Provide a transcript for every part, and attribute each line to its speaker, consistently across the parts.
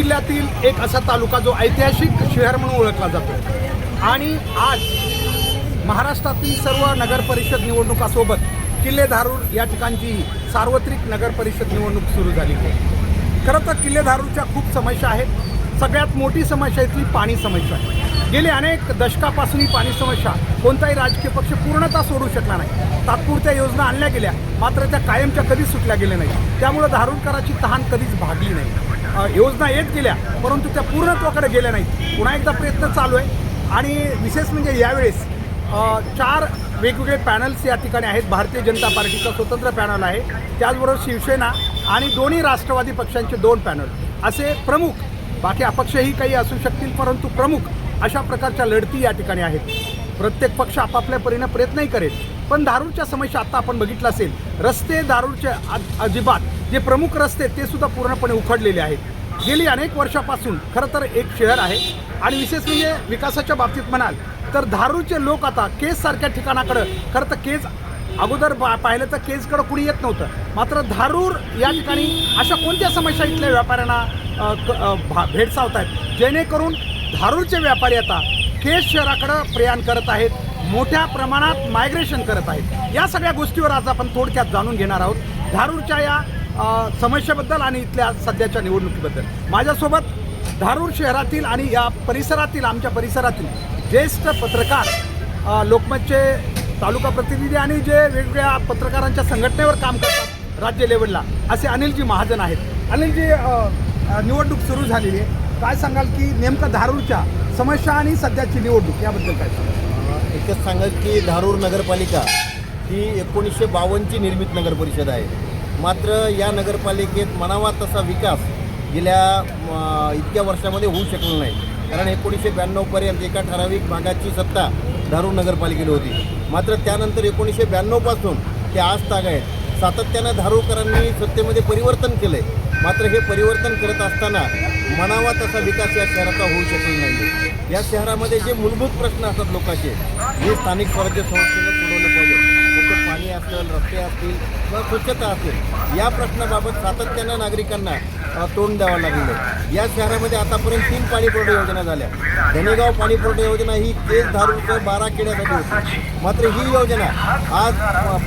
Speaker 1: जिल्ह्यातील एक असा तालुका जो ऐतिहासिक शहर म्हणून ओळखला जातो. आणि आज महाराष्ट्रातील सर्व नगरपरिषद निवडणुकासोबत किल्ले धारूर या ठिकाणची सार्वत्रिक नगरपरिषद निवडणूक सुरू झाली. आहे खरं तर किल्ले धारूरच्या खूप समस्या आहेत. सगळ्यात मोठी समस्या इथली पाणी समस्या. आहे गेली अनेक दशकापासून ही पाणी समस्या कोणताही राजकीय पक्ष पूर्णतः सोडू शकला नाही. तात्पुरत्या योजना आणल्या गेल्या मात्र त्या कायमच्या कधीच सुटल्या गेल्या नाही त्यामुळं धारूरकराची तहान कधीच भागली नाही. योजना येत गेल्या परंतु त्या पूर्णत्वाकडे गेल्या नाहीत. पुन्हा एकदा प्रयत्न चालू आहे. आणि विशेष म्हणजे यावेळेस चार वेगवेगळे पॅनल्स या ठिकाणी आहेत. भारतीय जनता पार्टीचा स्वतंत्र पॅनल आहे. त्याचबरोबर शिवसेना आणि दोन्ही राष्ट्रवादी पक्षांचे दोन पॅनल. असे प्रमुख बाकी अपक्षही काही असू शकतील परंतु प्रमुख अशा प्रकारच्या लढती या ठिकाणी आहेत. प्रत्येक पक्ष आपापल्या परीने प्रयत्नही करेल. पण दारूच्या समस्या आता आपण बघितलं असेल रस्ते दारूचे अजिबात जे प्रमुख रस्ते ते सुद्धा पूर्णपणे उखडलेले आहेत. गेली अनेक वर्षापासून खरं तर एक शहर आहे आणि विशेष म्हणजे विकासाच्या बाबतीत म्हणाल तर धारूरचे लोक आता केज सारख्या ठिकाणाकडं खरं तर केज अगोदर बा पाहिलं तर केजकडं कुणी येत नव्हतं. मात्र धारूर या ठिकाणी अशा कोणत्या समस्या इथल्या व्यापाऱ्यांना? भा- भेडसावत आहेत जेणेकरून धारूरचे व्यापारी आता केश शहराकडं प्रयाण करत आहेत मोठ्या प्रमाणात मायग्रेशन करत आहेत. या सगळ्या गोष्टीवर आज आपण थोडक्यात जाणून घेणार आहोत. धारूरच्या या समस्येबद्दल आणि इथल्या सध्याच्या निवडणुकीबद्दल. माझ्यासोबत धारूर शहरातील आणि या परिसरातील आमच्या परिसरातील ज्येष्ठ पत्रकार लोकमतचे तालुका प्रतिनिधी आणि जे वेगवेगळ्या पत्रकारांच्या संघटनेवर काम करतात राज्य लेवलला असे अनिलजी महाजन आहेत. अनिलजी निवडणूक सुरू झालेली आहे. काय सांगाल की नेमकं धारूरच्या समस्या आणि सध्याची निवडणूक याबद्दल काय सांगाल?
Speaker 2: एकच सांगाल की धारूर नगरपालिका ही एकोणीसशे बावन्नची निर्मित नगरपरिषद आहे. मात्र या नगरपालिकेत म्हणावा तसा विकास गेल्या इतक्या वर्षामध्ये होऊ शकलो नाही. कारण एकोणीसशे ब्याण्णवपर्यंत एका ठराविक भागाची सत्ता धारूर नगरपालिकेला होती. मात्र त्यानंतर एकोणीसशे ब्याण्णवपासून ते आज ताग आहेत. सातत्यानं धारूरकरांनी सत्तेमध्ये परिवर्तन केलं आहे मात्र हे परिवर्तन करत असताना म्हणावा तसा विकास या शहराचा होऊ शकत नाही. या शहरामध्ये जे मूलभूत प्रश्न असतात लोकांचे हे स्थानिक स्वराज्य संस्थेने सोडवले पाहिजे. जसं पाणी असेल रस्ते असतील किंवा स्वच्छता असेल या प्रश्नाबाबत सातत्यानं नागरिकांना तोंड द्यावं लागलेलं या शहरामध्ये आतापर्यंत तीन पाणी पुरवठा योजना झाल्या. धनेगाव पाणी पुरवठा योजना ही केस धारूरचं बारा खेड्यासाठी होती. मात्र ही योजना आज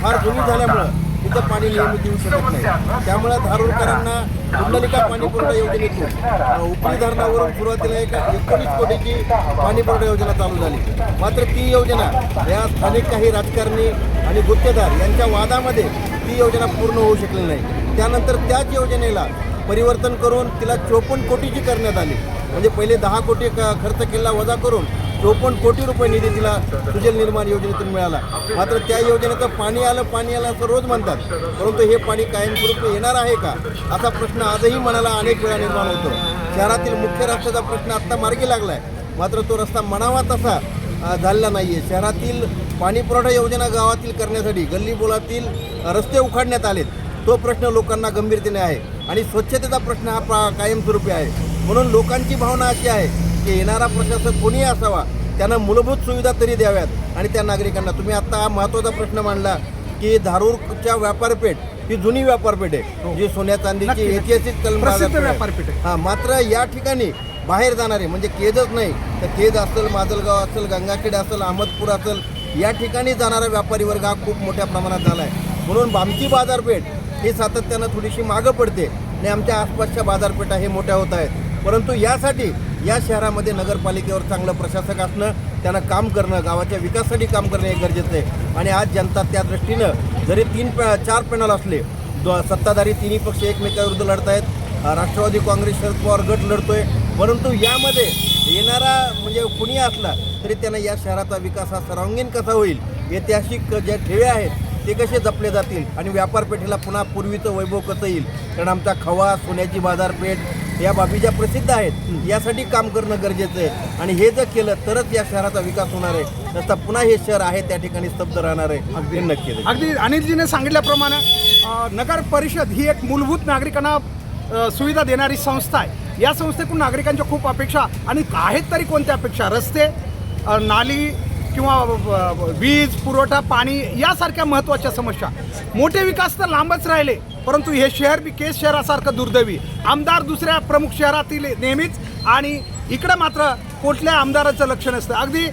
Speaker 2: फार जुनी झाल्यामुळं तिथं पाणी नियमित देऊ शकत नाही. त्यामुळे धारूरकरांना कुंडलिका पाणी पुरवठा योजनेतून उपरी धरणावरून सुरुवातीला एक एकोणीस कोटीची पाणी पुरवठा योजना चालू झाली. मात्र ती योजना या स्थानिक काही राजकारणी आणि गुत्तेदार यांच्या वादामध्ये ती योजना पूर्ण होऊ शकली नाही. त्यानंतर त्याच योजनेला परिवर्तन करून तिला चोपन्न कोटीची करण्यात आली. म्हणजे पहिले दहा कोटी खर्च केला वजा करून चोपन्न कोटी रुपये निधी तिला सुजल निर्माण योजनेतून मिळाला. मात्र त्या योजनेचं पाणी आलं पाणी आलं असं रोज म्हणतात. परंतु हे पाणी कायमस्वरूपी येणार आहे का? असा प्रश्न आजही मनाला अनेक वेळा निर्माण होतो. शहरातील मुख्य रस्त्याचा प्रश्न आत्ता मार्गी लागला आहे मात्र तो रस्ता म्हणावा तसा झालेला नाही आहे शहरातील पाणीपुरवठा योजना गावातील करण्यासाठी गल्ली बोलातील रस्ते उखाडण्यात आलेत. तो प्रश्न लोकांना गंभीरतेने आहे आणि स्वच्छतेचा प्रश्न हा प्रा कायमस्वरूपी आहे. म्हणून लोकांची भावना अशी आहे की येणारा प्रशासक कोणीही असावा त्यांना मूलभूत सुविधा तरी द्याव्यात आणि त्या नागरिकांना तुम्ही आत्ता हा महत्त्वाचा प्रश्न मांडला की धारूरच्या व्यापारपेठ ही जुनी व्यापारपेठ आहे जी सोन्या चांदीची. ऐतिहासिक कलम.
Speaker 1: व्यापारपेठ.
Speaker 2: हा मात्र या ठिकाणी बाहेर जाणारे म्हणजे केजच नाही तर केज असेल माजलगाव असेल गंगाखेड असेल अहमदपूर असेल या ठिकाणी जाणारा व्यापारी वर्ग हा खूप मोठ्या प्रमाणात झाला आहे म्हणून आमची बाजारपेठ ही सातत्यानं थोडीशी मागं पडते आणि आमच्या आसपासच्या बाजारपेठा हे मोठ्या होत आहेत परंतु यासाठी या शहरामध्ये नगरपालिकेवर चांगलं प्रशासक असणं त्यांना काम करणं गावाच्या विकासासाठी काम करणं हे गरजेचं आहे. आणि आज जनता त्या दृष्टीनं जरी तीन प चार पॅनल असले दो सत्ताधारी तिन्ही पक्ष एकमेकाविरुद्ध लढत आहेत. राष्ट्रवादी काँग्रेस शरद पवार गट लढतोय. परंतु यामध्ये येणारा म्हणजे कुणी असला तरी त्यांना या शहराचा विकास हा सर्वांगीण कसा होईल ऐतिहासिक ज्या ठेवे आहेत ते कसे जपले जातील? आणि व्यापारपेठेला पुन्हा पूर्वीचं वैभव कसं येईल? कारण आमचा खवा सोन्याची बाजारपेठ या बाबी ज्या प्रसिद्ध आहेत यासाठी काम करणं गरजेचं आहे. आणि हे जर केलं तरच या शहराचा विकास होणार आहे. नसता पुन्हा हे शहर आहे त्या ठिकाणी स्तब्ध राहणार आहे. अगदी. नक्की.
Speaker 1: अगदी. अनिलजीने सांगितल्याप्रमाणे नगर परिषद ही एक मूलभूत नागरिकांना सुविधा देणारी संस्था आहे. या संस्थेकडून नागरिकांच्या खूप अपेक्षा आणि आहेत तरी कोणत्या अपेक्षा? रस्ते नाली किंवा वीज पुरवठा पाणी यासारख्या महत्त्वाच्या समस्या. मोठे विकास तर लांबच राहिले परंतु हे शहर बी केस शहरासारखं दुर्दैवी. आमदार दुसऱ्या प्रमुख शहरातील नेहमीच आणि इकडं मात्र कुठल्या आमदाराचं लक्ष नसतं. अगदी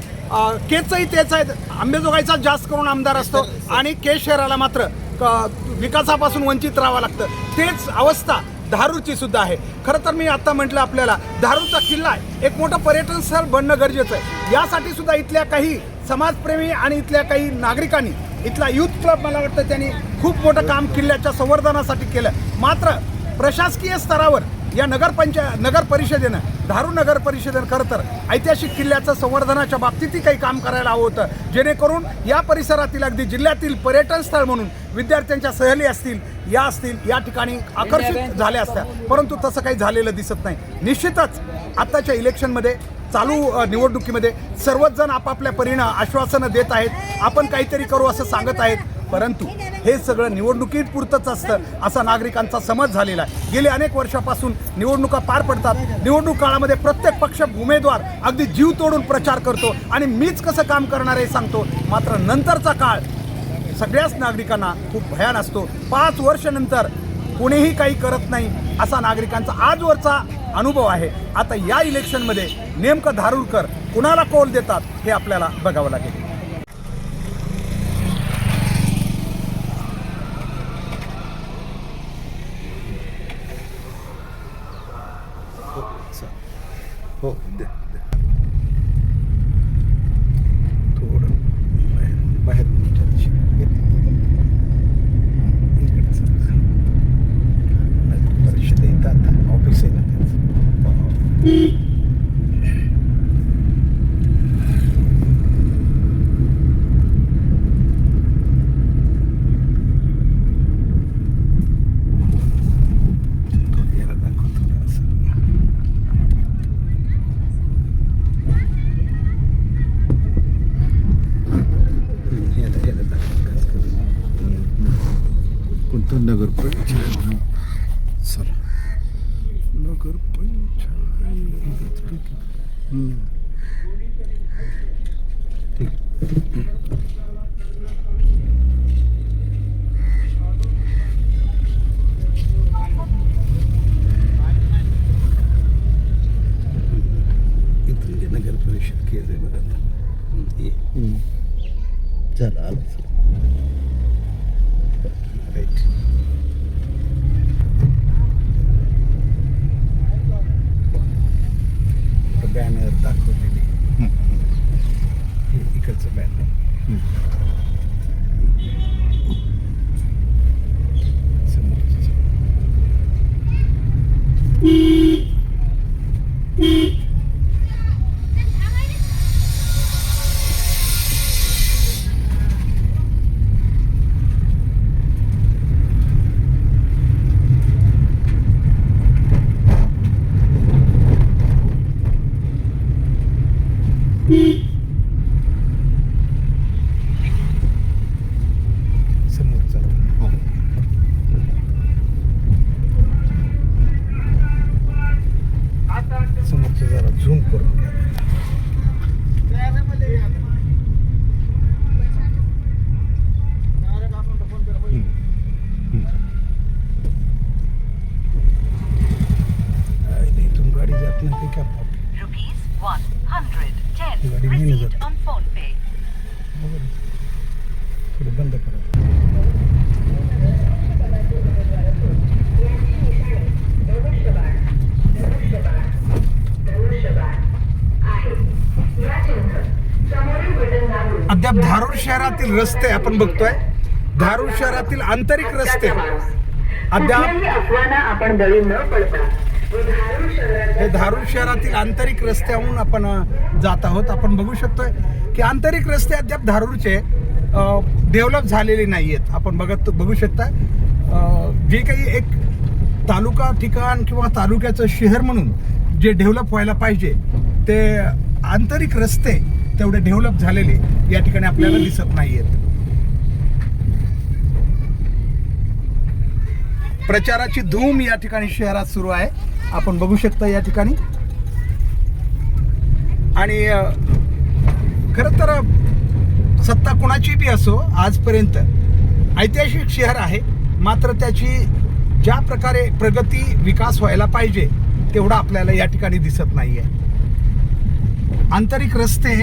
Speaker 1: केचही तेच आहेत. आंबेजोगाईचा जास्त करून आमदार असतो आणि केस शहराला मात्र क- विकासापासून वंचित राहावं लागतं. तेच अवस्था धारूरची सुद्धा आहे. खरं तर मी आता म्हटलं आपल्याला धारूरचा किल्ला आहे. एक मोठं पर्यटन स्थळ बनणं गरजेचं आहे. यासाठी सुद्धा इथल्या काही समाजप्रेमी आणि इथल्या काही नागरिकांनी इथला युथ क्लब मला वाटतं त्यांनी खूप मोठं काम किल्ल्याच्या संवर्धनासाठी केलं. मात्र प्रशासकीय स्तरावर या नगरपंचाय नगर परिषदेनं धारू नगर परिषदेनं खरं तर ऐतिहासिक किल्ल्याचं संवर्धनाच्या बाबतीतही काही काम करायला हवं होतं. जेणेकरून या परिसरातील अगदी जिल्ह्यातील पर्यटन स्थळ म्हणून विद्यार्थ्यांच्या सहली असतील या असतील या ठिकाणी आकर्षित झाल्या असत्या. परंतु तसं काही झालेलं दिसत नाही. निश्चितच आत्ताच्या इलेक्शनमध्ये चालू निवडणुकीमध्ये सर्वच जण आपापल्या परीनं आश्वासनं देत आहेत आपण काहीतरी करू असं सांगत आहेत. परंतु हे सगळं निवडणुकीत पुरतंच असतं असा नागरिकांचा समज झालेला आहे. गेली अनेक वर्षापासून निवडणुका पार पडतात. निवडणूक काळामध्ये प्रत्येक पक्ष उमेदवार अगदी जीव तोडून प्रचार करतो आणि मीच कसं काम करणार आहे सांगतो. मात्र नंतरचा काळ सगळ्याच नागरिकांना खूप भयान असतो. पाच वर्षानंतर कोणीही काही करत नाही असा नागरिकांचा आजवरचा अनुभव आहे. आता या इलेक्शनमध्ये नेमकं धारूरकर कुणाला कौल देतात हे आपल्याला बघावं लागेल. Beep. शहरातील रस्ते आपण बघतोय. धारूर शहरातील आंतरिक रस्ते. अद्याप
Speaker 3: आपण न
Speaker 1: हे धारूर शहरातील आंतरिक रस्त्याहून आपण जात आहोत. आपण बघू शकतोय की आंतरिक रस्ते अद्याप धारूरचे डेव्हलप झालेले नाही आहेत आपण बघत बघू शकता जे काही एक तालुका ठिकाण किंवा तालुक्याचं शहर म्हणून जे डेव्हलप व्हायला पाहिजे ते आंतरिक रस्ते तेवढे डेव्हलप झालेले या ठिकाणी आपल्याला दिसत नाही आहेत प्रचाराची धूम या ठिकाणी शहरात सुरू आहे. आपण बघू शकता या ठिकाणी. आणि खरं तर सत्ता कुणाची बी असो आजपर्यंत ऐतिहासिक शहर आहे. मात्र त्याची ज्या प्रकारे प्रगती विकास व्हायला पाहिजे तेवढा आपल्याला या ठिकाणी दिसत नाही आहे आंतरिक रस्ते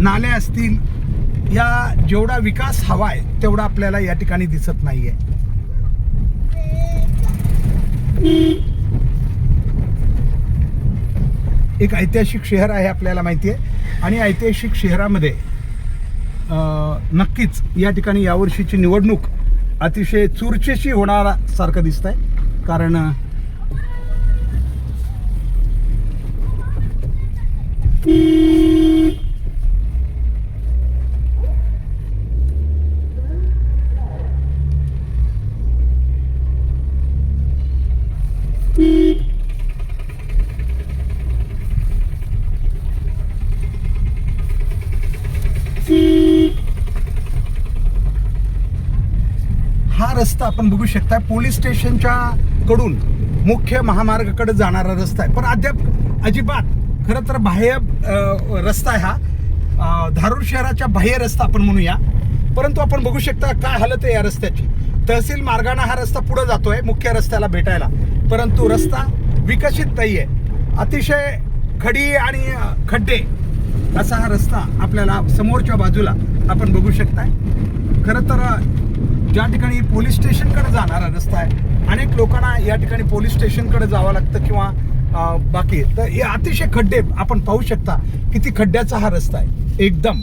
Speaker 1: नाले असतील या जेवढा विकास हवा आहे तेवढा आपल्याला या ठिकाणी दिसत नाही आहे एक ऐतिहासिक शहर आहे आपल्याला माहिती आहे आणि ऐतिहासिक शहरामध्ये नक्कीच या ठिकाणी यावर्षीची निवडणूक अतिशय चुरचेशी होणारा सारखं दिसत आहे कारण अ, हा रस्ता आपण बघू शकता पोलीस स्टेशनच्या कडून मुख्य महामार्गाकडे जाणारा रस्ता आहे. पण अद्याप अजिबात खरं तर बाह्य रस्ता आहे हा धारूर शहराच्या बाह्य रस्ता आपण म्हणूया. परंतु आपण बघू शकता काय हालत आहे या रस्त्याची. तहसील मार्गाने हा रस्ता पुढे जातोय मुख्य रस्त्याला भेटायला. परंतु रस्ता विकसित नाही आहे अतिशय खडी आणि खड्डे असा हा रस्ता आपल्याला समोरच्या बाजूला आपण बघू शकताय. खरं तर ज्या ठिकाणी पोलीस स्टेशनकडे जाणारा रस्ता आहे अनेक लोकांना या ठिकाणी पोलीस स्टेशनकडे जावं लागतं किंवा बाकी तर हे अतिशय खड्डे आपण पाहू शकता किती खड्ड्याचा हा रस्ता आहे. एकदम.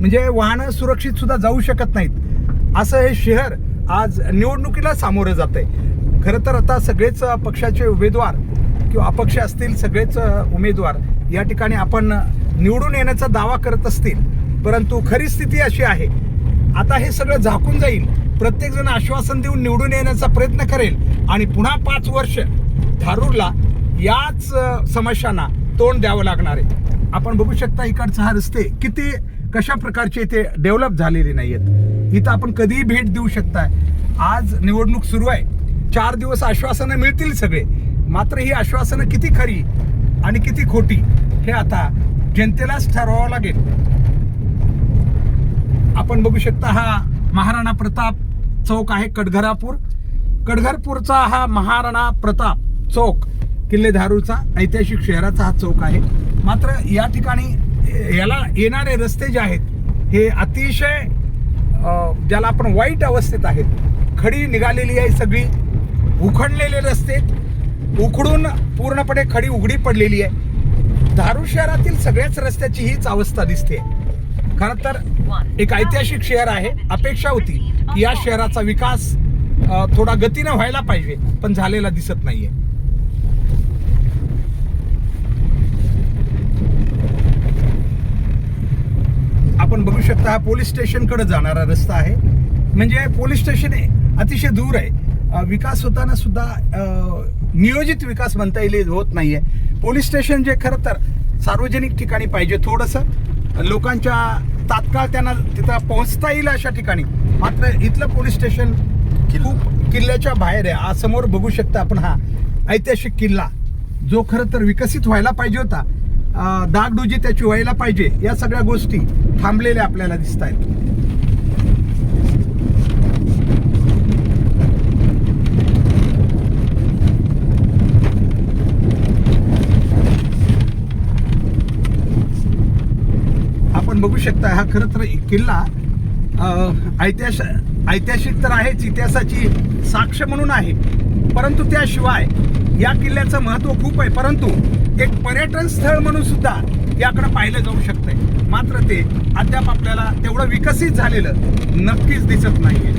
Speaker 1: म्हणजे वाहनं सुरक्षित सुद्धा जाऊ शकत नाहीत. असं हे शहर आज निवडणुकीला सामोरं जात आहे खरं तर आता सगळेच पक्षाचे उमेदवार किंवा अपक्ष असतील सगळेच उमेदवार या ठिकाणी आपण निवडून येण्याचा दावा करत असतील. परंतु खरी स्थिती अशी आहे. आता हे सगळं झाकून जाईल. प्रत्येक जण आश्वासन देऊन निवडून येण्याचा प्रयत्न करेल. आणि पुन्हा पाच वर्ष धारूरला याच समस्यांना तोंड द्यावं लागणार आहे. आपण बघू शकता इकडचा हा रस्ते किती कशा प्रकारचे इथे डेव्हलप झालेले नाही आहेत इथं आपण कधीही भेट देऊ शकताय. आज निवडणूक सुरू आहे. चार दिवस आश्वासनं मिळतील सगळे. मात्र ही आश्वासनं किती खरी आणि किती खोटी हे आता जनतेलाच ठरवावं लागेल. आपण बघू शकता हा महाराणा प्रताप चौक आहे कडघरापूर कडघरपूरचा हा महाराणा प्रताप चौक किल्लेधारूचा ऐतिहासिक शहराचा हा चौक आहे. मात्र या ठिकाणी याला येणारे रस्ते जे आहेत हे अतिशय ज्याला आपण वाईट अवस्थेत आहेत. खडी निघालेली आहे सगळी उखडलेले रस्ते उखडून पूर्णपणे खडी उघडी पडलेली आहे. धारू शहरातील सगळ्याच रस्त्याची हीच अवस्था दिसते. खरं तर एक ऐतिहासिक शहर आहे अपेक्षा होती की या शहराचा विकास थोडा गतीनं व्हायला पाहिजे पण झालेला दिसत नाहीये. आपण बघू शकता हा पोलीस स्टेशनकडे जाणारा रस्ता आहे. म्हणजे पोलीस स्टेशन हे अतिशय दूर आहे. विकास होताना सुद्धा नियोजित विकास म्हणता येईल होत नाहीये. पोलीस स्टेशन जे खरं तर सार्वजनिक ठिकाणी पाहिजे थोडंसं. लोकांच्या तात्काळ त्यांना तिथं पोहोचता येईल अशा ठिकाणी. मात्र इथलं पोलीस स्टेशन खूप किल्ल्याच्या बाहेर आहे. आज समोर बघू शकता आपण हा ऐतिहासिक किल्ला. जो खरं तर विकसित व्हायला पाहिजे होता. अं, डागडुजी त्याची व्हायला पाहिजे. या सगळ्या गोष्टी थांबलेल्या आपल्याला दिसत आहेत आपण बघू शकता हा खरं तर किल्ला ऐतिहासिक ऐतिहासिक तर आहेच इतिहासाची साक्ष म्हणून आहे. परंतु त्याशिवाय या किल्ल्याचं महत्त्व खूप आहे. परंतु एक पर्यटन स्थळ म्हणून सुद्धा याकडे पाहिलं जाऊ शकतंय. मात्र ते अद्याप आपल्याला तेवढं विकसित झालेलं नक्कीच दिसत नाहीये.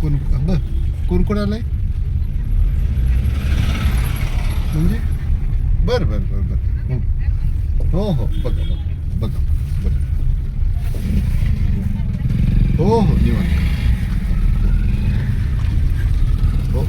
Speaker 4: कोण कोण कोण आलंय? म्हणजे? बर बर बर. हो हो. बघा बघा बघा बघा. हो हो निवांत हो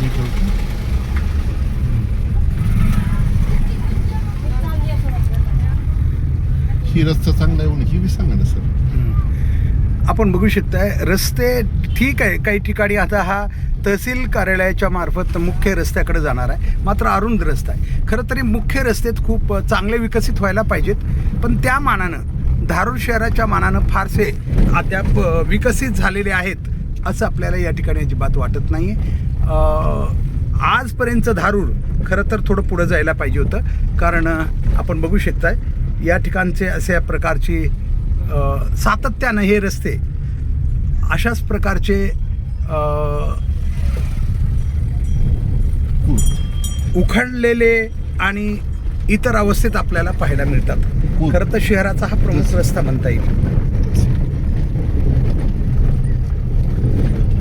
Speaker 4: मी बोलतो हे बी सांगा ना सर
Speaker 1: आपण बघू शकताय रस्ते ठीक आहे काही ठिकाणी आता हा तहसील कार्यालयाच्या मार्फत मुख्य रस्त्याकडे जाणार आहे. मात्र अरुंद रस्ता आहे. खरं तरी मुख्य रस्तेत खूप चांगले विकसित व्हायला पाहिजेत. पण त्या मानानं धारूर शहराच्या मानानं फारसे अद्याप विकसित झालेले आहेत असं आपल्याला या ठिकाणी अजिबात वाटत नाही आजपर्यंत धारूर खरं तर थोडं पुढं जायला पाहिजे होतं. कारण आपण बघू शकताय या ठिकाणचे अशा प्रकारची सातत्यानं हे रस्ते अशाच प्रकारचे उखडलेले आणि इतर अवस्थेत आपल्याला पाहायला मिळतात. खरं तर शहराचा हा प्रमुख रस्ता म्हणता येईल.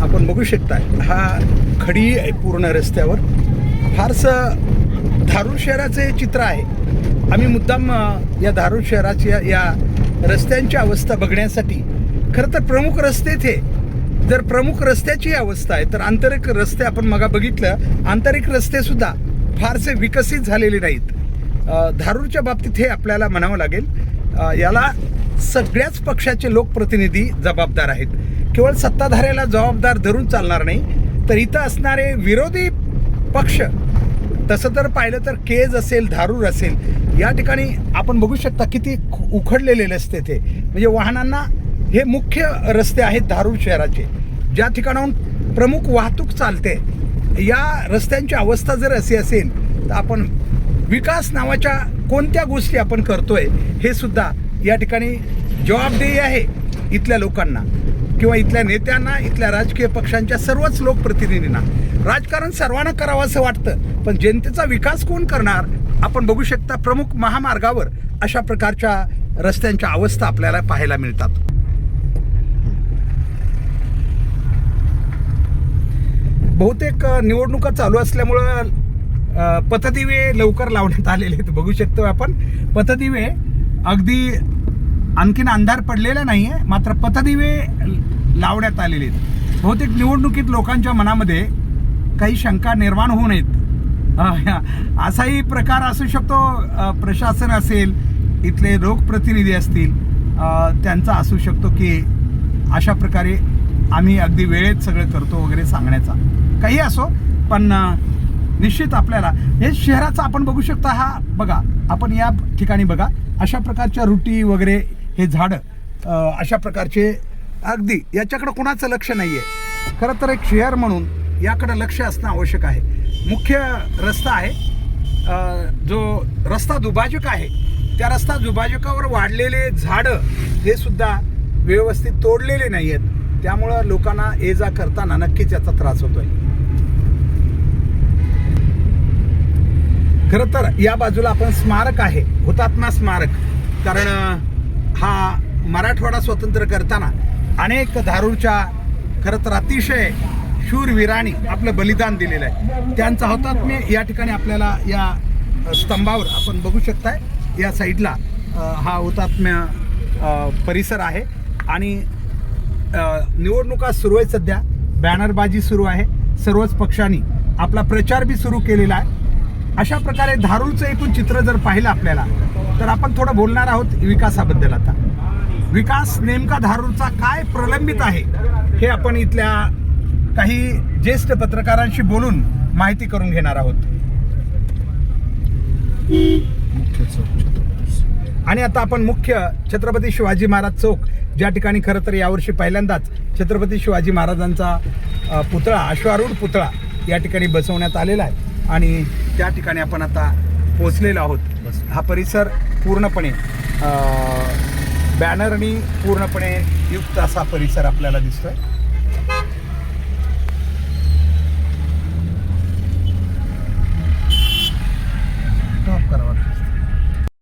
Speaker 1: आपण बघू शकताय हा खडी आहे पूर्ण रस्त्यावर. फारसं धारूर शहराचं चित्र आहे. आम्ही मुद्दाम या धारूर शहराच्या या रस्त्यांची अवस्था बघण्यासाठी. खरं तर प्रमुख रस्ते थे जर प्रमुख रस्त्याची अवस्था आहे तर आंतरिक रस्ते आपण मगा बघितलं आंतरिक रस्तेसुद्धा फारसे विकसित झालेले नाहीत. धारूरच्या बाबतीत हे आपल्याला म्हणावं लागेल. याला सगळ्याच पक्षाचे लोकप्रतिनिधी जबाबदार आहेत. केवळ सत्ताधाऱ्याला जबाबदार धरून चालणार नाही तर इथं असणारे विरोधी पक्ष तसं तर पाहिलं तर केज असेल धारूर असेल या ठिकाणी आपण बघू शकता किती खु- उखडलेले रस्ते ते. म्हणजे वाहनांना हे मुख्य रस्ते आहेत धारूर शहराचे. ज्या ठिकाणाहून प्रमुख वाहतूक चालते या रस्त्यांची अवस्था जर अशी असेल तर आपण विकास नावाच्या कोणत्या गोष्टी आपण करतोय हे सुद्धा या ठिकाणी जबाबदेही आहे इथल्या लोकांना किंवा इथल्या नेत्यांना इथल्या राजकीय पक्षांच्या सर्वच लोकप्रतिनिधींना. राजकारण सर्वांना करावं असं वाटतं पण जनतेचा विकास कोण करणार? आपण बघू शकता प्रमुख महामार्गावर अशा प्रकारच्या रस्त्यांच्या अवस्था आपल्याला पाहायला मिळतात. बहुतेक निवडणुका चालू असल्यामुळं पथदिवे लवकर लावण्यात आलेले आहेत. बघू शकतो आपण. पथदिवे अगदी आणखीन अंधार पडलेला नाही आहे मात्र पथदिवे लावण्यात आलेले आहेत. बहुतेक निवडणुकीत लोकांच्या मनामध्ये काही शंका निर्माण होऊ नयेत. असाही प्रकार असू शकतो प्रशासन असेल इथले लोकप्रतिनिधी असतील त्यांचा असू शकतो की अशा प्रकारे आम्ही अगदी वेळेत सगळं करतो वगैरे सांगण्याचा. काही असो पण निश्चित आपल्याला हे शहराचा आपण बघू शकता हा बघा आपण या ठिकाणी बघा अशा प्रकारच्या रुटी वगैरे हे झाडं अशा प्रकारचे अगदी याच्याकडं कोणाचं लक्ष नाही आहे खरं तर एक शहर म्हणून याकडं लक्ष असणं आवश्यक आहे. मुख्य रस्ता आहे. जो रस्ता दुभाजक आहे त्या रस्ता दुभाजकावर वाढलेले झाडं हे सुद्धा व्यवस्थित तोडलेले नाही आहेत त्यामुळं लोकांना ये जा करताना नक्कीच याचा त्रास होतो आहे खरं तर या बाजूला आपण स्मारक आहे. हुतात्मा स्मारक. कारण हा मराठवाडा स्वतंत्र करताना अनेक धारूरच्या खरं तर अतिशय शूरवीरांनी आपलं बलिदान दिलेलं आहे. त्यांचा हुतात्म्य या ठिकाणी आपल्याला या स्तंभावर आपण बघू शकताय. या साईडला हा हुतात्म्य परिसर आहे. आणि निवडणुका सुरू आहेत सध्या. बॅनरबाजी सुरू आहे. सर्वच पक्षांनी आपला प्रचार बी सुरू केलेला आहे. अशा प्रकारे धारूरचं एकूण चित्र जर पाहिलं आपल्याला तर आपण थोडं बोलणार आहोत विकासाबद्दल आता. विकास नेमका धारूरचा काय प्रलंबित आहे हे आपण इथल्या काही ज्येष्ठ पत्रकारांशी बोलून माहिती करून घेणार आहोत. आणि आता आपण मुख्य छत्रपती शिवाजी महाराज चौक ज्या ठिकाणी खरं तर यावर्षी पहिल्यांदाच छत्रपती शिवाजी महाराजांचा पुतळा अश्वारूढ पुतळा या ठिकाणी बसवण्यात आलेला आहे. आणि त्या ठिकाणी आपण आता पोचलेलो आहोत. हा परिसर पूर्णपणे बॅनरनी पूर्णपणे युक्त असा परिसर आपल्याला दिसतोय.